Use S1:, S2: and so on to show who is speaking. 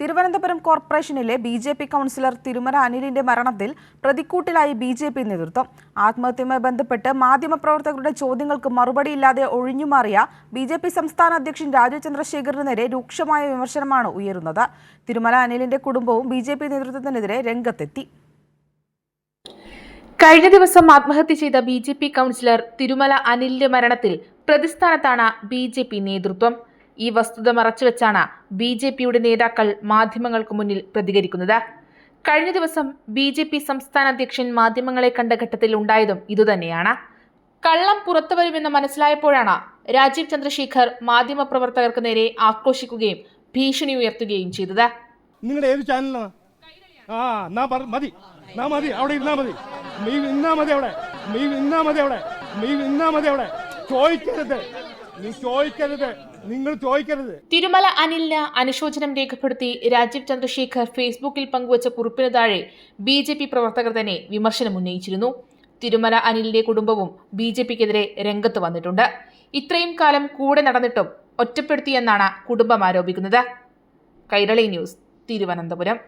S1: തിരുവനന്തപുരം കോർപ്പറേഷനിലെ B J P councillor Thirumala അനിലിന്റെ മരണത്തിൽ പ്രതിക്കൂട്ടിലായി B J P നേതൃത്വം. ആത്മഹത്യയുമായി ബന്ധപ്പെട്ട് മാധ്യമപ്രവർത്തകരുടെ ചോദ്യങ്ങൾക്ക് മറുപടിയില്ലാതെ ഒഴിഞ്ഞുമാറിയ ബി ജെ പി സംസ്ഥാന അധ്യക്ഷൻ രാജു ചന്ദ്രശേഖറിന് നേരെ രൂക്ഷമായ വിമർശനമാണ് ഉയരുന്നത്. തിരുമല അനിലിന്റെ കുടുംബവും ബി ജെ പി നേതൃത്വത്തിനെതിരെ രംഗത്തെത്തി.
S2: കഴിഞ്ഞ ദിവസം ആത്മഹത്യ ചെയ്ത B J P councillor Thirumala അനിലിന്റെ മരണത്തിൽ പ്രതിസ്ഥാനത്താണ് ബി ജെ പി നേതൃത്വം. ഈ വസ്തുത മറച്ചുവെച്ചാണ് ബി ജെ പിയുടെ നേതാക്കൾ മാധ്യമങ്ങൾക്ക് മുന്നിൽ പ്രതികരിക്കുന്നത്. കഴിഞ്ഞ ദിവസം ബി ജെ പി സംസ്ഥാന അധ്യക്ഷൻ മാധ്യമങ്ങളെ കണ്ട ഘട്ടത്തിൽ ഉണ്ടായതും ഇതുതന്നെയാണ്. കള്ളം പുറത്തു വരുമെന്ന് മനസ്സിലായപ്പോഴാണ് രാജീവ് ചന്ദ്രശേഖർ മാധ്യമപ്രവർത്തകർക്ക് നേരെ ആക്രോശിക്കുകയും ഭീഷണി ഉയർത്തുകയും ചെയ്തത്.
S3: നിങ്ങളുടെ ഏത് ചാനലാണ് ആ മതി. മതി അവിടെ മതി. മതി അവിടെ. മതി അവിടെ. മതി അവിടെ. ചോദിക്കരുത്. നീ ചോദിക്കരുത്. നിങ്ങൾ ചോദിക്കരുത്.
S2: തിരുമല അനിലിന് അനുശോചനം രേഖപ്പെടുത്തി രാജീവ് ചന്ദ്രശേഖർ ഫേസ്ബുക്കിൽ പങ്കുവച്ച കുറിപ്പിന് താഴെ ബി ജെ പി പ്രവർത്തകർ തന്നെ വിമർശനം ഉന്നയിച്ചിരുന്നു. തിരുമല അനിലിന്റെ കുടുംബവും ബി ജെ പിക്കെതിരെ രംഗത്ത് വന്നിട്ടുണ്ട്. ഇത്രയും കാലം കൂടെ നടന്നിട്ടും ഒറ്റപ്പെടുത്തിയെന്നാണ് കുടുംബം ആരോപിക്കുന്നത്. കൈരളി ന്യൂസ് തിരുവനന്തപുരം.